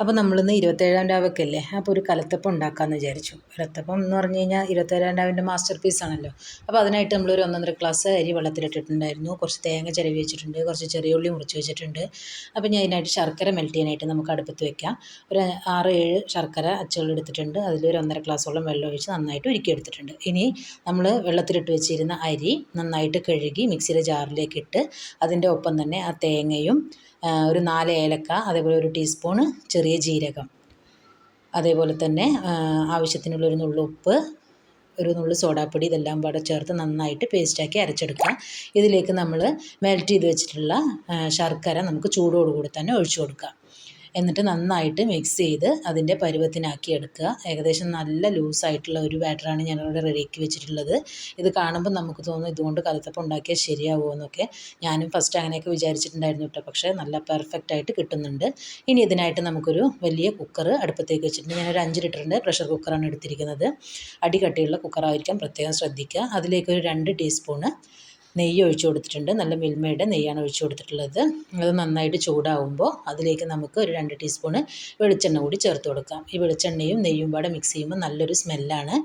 അപ്പോൾ നമ്മളിന്ന് ഇരുപത്തേഴാം രാവൊക്കെയല്ലേ അപ്പോൾ ഒരു കലത്തപ്പം ഉണ്ടാക്കാമെന്ന് വിചാരിച്ചു. കലത്തപ്പം എന്ന് പറഞ്ഞു കഴിഞ്ഞാൽ ഇരുപത്തേഴാം രാവിന്റെ മാസ്റ്റർ പീസ് ആണല്ലോ. അപ്പോൾ അതിനായിട്ട് നമ്മളൊരു ഒന്നൊന്നര ഗ്ലാസ് അരി വെള്ളത്തിലിട്ടിട്ടുണ്ടായിരുന്നു. കുറച്ച് തേങ്ങ ചിരവി വെച്ചിട്ടുണ്ട്. കുറച്ച് ചെറിയ ഉള്ളി മുറിച്ച് വെച്ചിട്ടുണ്ട്. അപ്പോൾ ഞാൻ അതിനായിട്ട് ശർക്കര മെൽറ്റ് ചെയ്യാനായിട്ട് നമുക്ക് അടുപ്പത്ത് വെക്കാം. ഒരു ആറ് ഏഴ് ശർക്കര അച്ചുകൾ എടുത്തിട്ടുണ്ട്. അതിലൊരു ഒന്നര ഗ്ലാസ്സോളം വെള്ളം ഒഴിച്ച് നന്നായിട്ട് ഉരുക്കി എടുത്തിട്ടുണ്ട്. ഇനി നമ്മൾ വെള്ളത്തിലിട്ട് വെച്ചിരുന്ന അരി നന്നായിട്ട് കഴുകി മിക്സിയിലെ ജാറിലേക്ക് ഇട്ട് അതിന്റെ ഒപ്പം തന്നെ ആ തേങ്ങയും ഒരു നാല് ഏലക്ക അതേപോലെ ഒരു ടീസ്പൂണ് ചെറിയ ജീരകം. അതേപോലെ തന്നെ ആവശ്യത്തിനുള്ള ഒരു നുള്ളു ഉപ്പ് ഒരു നുള്ളു സോഡാപ്പൊടി ഇതെല്ലാം കൂടെ ചേർത്ത് നന്നായിട്ട് പേസ്റ്റാക്കി അരച്ചെടുക്കുക. ഇതിലേക്ക് നമ്മൾ മെൽറ്റ് ചെയ്ത് വെച്ചിട്ടുള്ള ശർക്കര നമുക്ക് ചൂടോടുകൂടി തന്നെ ഒഴിച്ചു കൊടുക്കുക. എന്നിട്ട് നന്നായിട്ട് മിക്സ് ചെയ്ത് അതിന്റെ പരുവത്തിനാക്കി എടുക്കുക. ഏകദേശം നല്ല ലൂസായിട്ടുള്ള ഒരു ബാറ്ററാണ് ഞാനിവിടെ റെഡിയാക്കി വെച്ചിട്ടുള്ളത്. ഇത് കാണുമ്പോൾ നമുക്ക് തോന്നും ഇതുകൊണ്ട് കലത്തപ്പം ഉണ്ടാക്കിയാൽ ശരിയാവുമോ എന്നൊക്കെ. ഞാനും ഫസ്റ്റ് അങ്ങനെയൊക്കെ വിചാരിച്ചിട്ടുണ്ടായിരുന്നു കേട്ടോ. പക്ഷേ നല്ല പെർഫെക്റ്റ് ആയിട്ട് കിട്ടുന്നുണ്ട്. ഇനി ഇതിനായിട്ട് നമുക്കൊരു വലിയ കുക്കർ അടുപ്പത്തേക്ക് വെച്ചിട്ടുണ്ട്. ഞാനൊരു അഞ്ച് ലിറ്ററിന്റെ പ്രഷർ കുക്കറാണ് എടുത്തിരിക്കുന്നത്. അടികട്ടിയുള്ള കുക്കറായിരിക്കാം പ്രത്യേകം ശ്രദ്ധിക്കുക. അതിലേക്ക് ഒരു രണ്ട് ടീസ്പൂണ് നെയ്യ് ഒഴിച്ചു കൊടുത്തിട്ടുണ്ട്. നല്ല മിൽമയുടെ നെയ്യാണ് ഒഴിച്ചു കൊടുത്തിട്ടുള്ളത്. അത് നന്നായിട്ട് ചൂടാവുമ്പോൾ അതിലേക്ക് നമുക്ക് ഒരു രണ്ട് ടീസ്പൂണ് വെളിച്ചെണ്ണ കൂടി ചേർത്ത് കൊടുക്കാം. ഈ വെളിച്ചെണ്ണയും നെയ്യും പാടെ മിക്സ് ചെയ്യുമ്പോൾ നല്ലൊരു സ്മെല്ലാണ്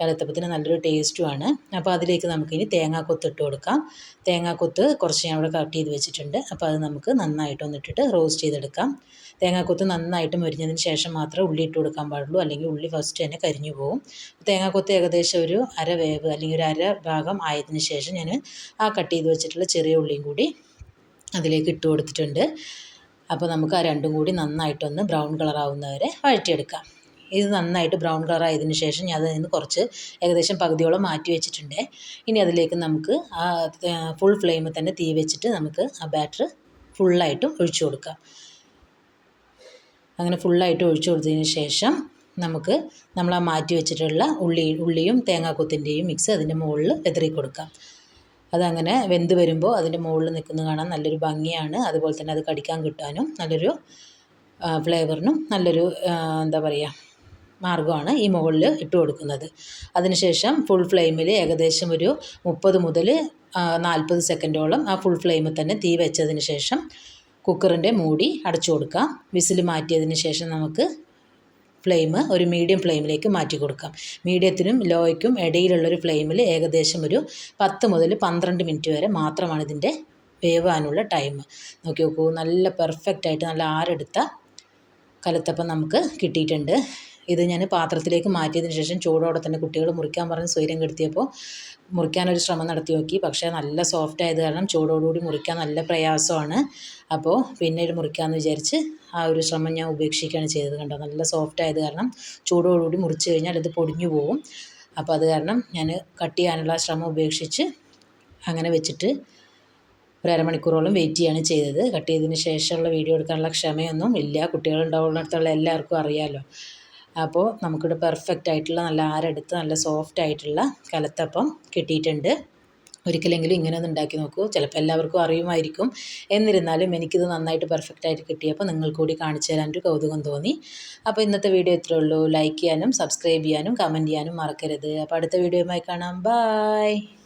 കലത്തപ്പത്തിന് നല്ലൊരു ടേസ്റ്റുമാണ് അപ്പോൾ അതിലേക്ക് നമുക്കിനി തേങ്ങാക്കൊത്ത് ഇട്ട് കൊടുക്കാം. തേങ്ങാക്കൊത്ത് കുറച്ച് ഞാൻ ഇവിടെ കട്ട് ചെയ്ത് വെച്ചിട്ടുണ്ട്. അപ്പോൾ അത് നമുക്ക് നന്നായിട്ട് ഒന്നിട്ടിട്ട് റോസ്റ്റ് ചെയ്തെടുക്കാം. തേങ്ങാക്കൊത്ത് നന്നായിട്ട് മുരിഞ്ഞതിന് ശേഷം മാത്രമേ ഉള്ളി ഇട്ട് കൊടുക്കാൻ പാടുള്ളൂ. അല്ലെങ്കിൽ ഉള്ളി ഫസ്റ്റ് തന്നെ കരിഞ്ഞു പോകും തേങ്ങാക്കൊത്ത് ഏകദേശം ഒരു അര വേവ് അല്ലെങ്കിൽ ഒരു അര ഭാഗം ആയതിന് ശേഷം ഞാൻ ആ കട്ട് ചെയ്ത് വെച്ചിട്ടുള്ള ചെറിയ ഉള്ളിയും കൂടി അതിലേക്ക് ഇട്ട് കൊടുത്തിട്ടുണ്ട്. അപ്പോൾ നമുക്ക് ആ രണ്ടും കൂടി നന്നായിട്ടൊന്ന് ബ്രൗൺ കളർ ആവുന്നവരെ വഴറ്റിയെടുക്കാം. ഇത് നന്നായിട്ട് ബ്രൗൺ കളർ ആയതിന് ശേഷം ഞാൻ അതിൽ നിന്ന് കുറച്ച് ഏകദേശം പകുതിയോളം മാറ്റി വെച്ചിട്ടുണ്ട്. ഇനി അതിലേക്ക് നമുക്ക് ആ ഫുൾ ഫ്ലെയിമിൽ തന്നെ തീ വെച്ചിട്ട് നമുക്ക് ആ ബാറ്റർ ഫുള്ളായിട്ടും ഒഴിച്ചു കൊടുക്കാം. അങ്ങനെ ഫുള്ളായിട്ട് ഒഴിച്ചു കൊടുത്തതിന് ശേഷം നമുക്ക് നമ്മൾ ആ മാറ്റി വെച്ചിട്ടുള്ള ഉള്ളി ഉള്ളിയും തേങ്ങാക്കൊത്തിന്റെയും മിക്സ് അതിന്റെ മുകളിൽ വെതറി കൊടുക്കാം അതങ്ങനെ വെന്ത് വരുമ്പോൾ അതിന്റെ മുകളിൽ നിൽക്കുന്നത് കാണാൻ നല്ലൊരു ഭംഗിയാണ്. അതുപോലെ തന്നെ അത് കടിക്കാൻ കിട്ടാനും നല്ലൊരു ഫ്ലേവറിനും നല്ലൊരു എന്താ പറയുക മാർഗമാണ് ഈ മുകളിൽ ഇട്ട് കൊടുക്കുന്നത്. അതിനുശേഷം ഫുൾ ഫ്ലെയിമിൽ ഏകദേശം ഒരു മുപ്പത് മുതൽ നാൽപ്പത് സെക്കൻഡോളം ആ ഫുൾ ഫ്ലെയിമിൽ തന്നെ തീ വെച്ചതിന് ശേഷം കുക്കറിന്റെ മൂടി അടച്ചു കൊടുക്കാം. വിസിൽ മാറ്റിയതിന് ശേഷം നമുക്ക് ഫ്ലെയിം ഒരു മീഡിയം ഫ്ലെയിമിലേക്ക് മാറ്റി കൊടുക്കാം. മീഡിയത്തിനും ലോയ്ക്കും ഇടയിലുള്ളൊരു ഫ്ലെയിമിൽ ഏകദേശം ഒരു പത്ത് മുതൽ പന്ത്രണ്ട് മിനിറ്റ് വരെ മാത്രമാണ് ഇതിന്റെ വേവാനുള്ള ടൈം നോക്കി നോക്കൂ നല്ല പെർഫെക്റ്റ് ആയിട്ട് നല്ല ആരെടുത്ത കലത്തപ്പം നമുക്ക് കിട്ടിയിട്ടുണ്ട്. ഇത് ഞാൻ പാത്രത്തിലേക്ക് മാറ്റിയതിന് ശേഷം ചൂടോടെ തന്നെ കുട്ടികൾ മുറിക്കാൻ പറഞ്ഞ് സ്വൈര്യം കെടുത്തിയപ്പോൾ മുറിക്കാനൊരു ശ്രമം നടത്തി നോക്കി. പക്ഷേ നല്ല സോഫ്റ്റ് ആയത് കാരണം ചൂടോടുകൂടി മുറിക്കാൻ നല്ല പ്രയാസമാണ്. അപ്പോൾ പിന്നീട് മുറിക്കാമെന്ന് വിചാരിച്ച് ആ ഒരു ശ്രമം ഞാൻ ഉപേക്ഷിക്കുകയാണ് ചെയ്തത് കണ്ടോ? നല്ല സോഫ്റ്റ് ആയത് കാരണം ചൂടോടുകൂടി മുറിച്ച് കഴിഞ്ഞാൽ ഇത് പൊടിഞ്ഞു പോകും അപ്പോൾ അത് കാരണം ഞാൻ കട്ട് ചെയ്യാനുള്ള ശ്രമം ഉപേക്ഷിച്ച് അങ്ങനെ വെച്ചിട്ട് ഒരു അരമണിക്കൂറോളം വെയിറ്റ് ചെയ്യാണ് ചെയ്തത്. കട്ട് ചെയ്തതിന് ശേഷമുള്ള വീഡിയോ എടുക്കാനുള്ള ക്ഷമയൊന്നും ഇല്ല. കുട്ടികളുണ്ടാവുന്നിടത്തുള്ള എല്ലാവർക്കും അറിയാമല്ലോ അപ്പോൾ നമുക്കിവിടെ പെർഫെക്റ്റ് ആയിട്ടുള്ള നല്ല ആരെടുത്ത് നല്ല സോഫ്റ്റ് ആയിട്ടുള്ള കലത്തപ്പം കിട്ടിയിട്ടുണ്ട്. ഒരിക്കലെങ്കിലും ഇങ്ങനെ ഒന്ന് ഉണ്ടാക്കി നോക്കൂ. ചിലപ്പോൾ എല്ലാവർക്കും അറിയുമായിരിക്കും. എന്നിരുന്നാലും എനിക്കിത് നന്നായിട്ട് പെർഫെക്റ്റ് ആയിട്ട് കിട്ടിയപ്പോൾ നിങ്ങൾ കൂടി കാണിച്ചു തരാൻ ഒരു കൗതുകം തോന്നി. അപ്പോൾ ഇന്നത്തെ വീഡിയോ ഇത്രയേ ഉള്ളൂ. ലൈക്ക് ചെയ്യാനും സബ്സ്ക്രൈബ് ചെയ്യാനും കമന്റ് ചെയ്യാനും മറക്കരുത്. അപ്പോൾ അടുത്ത വീഡിയോയുമായി കാണാം. ബായ്